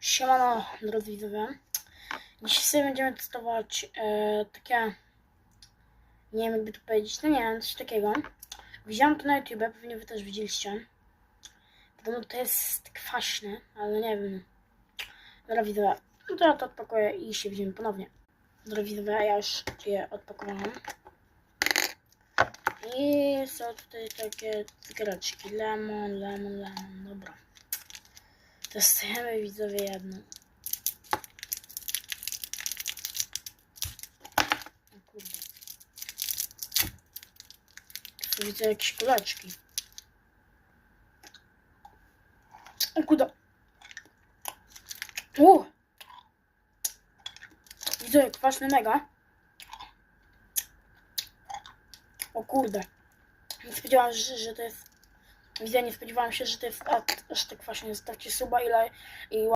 Siemano, drodzy widzowie. Dzisiaj sobie będziemy testować e, takie, nie wiem jakby to powiedzieć, no nie wiem, coś takiego. Widziałam to na YouTube, pewnie wy też widzieliście. Podobno to jest kwaśne, ale nie wiem. Dobra widzowie, no to ja to odpakuję i się widzimy ponownie. Dobra widzowie, ja już je odpakowałam. I są tutaj takie cukiereczki. Lemon, lemon, lemon, dobra. Testujemy widzowie. Tu widzę jakieś kuleczki. O kurde. U! Widzę kwaśny mega. O kurde. Nie spodziewałam się, że to jest Widzę, nie spodziewałam się, że to jest tak właśnie. Zostawcie suba ile i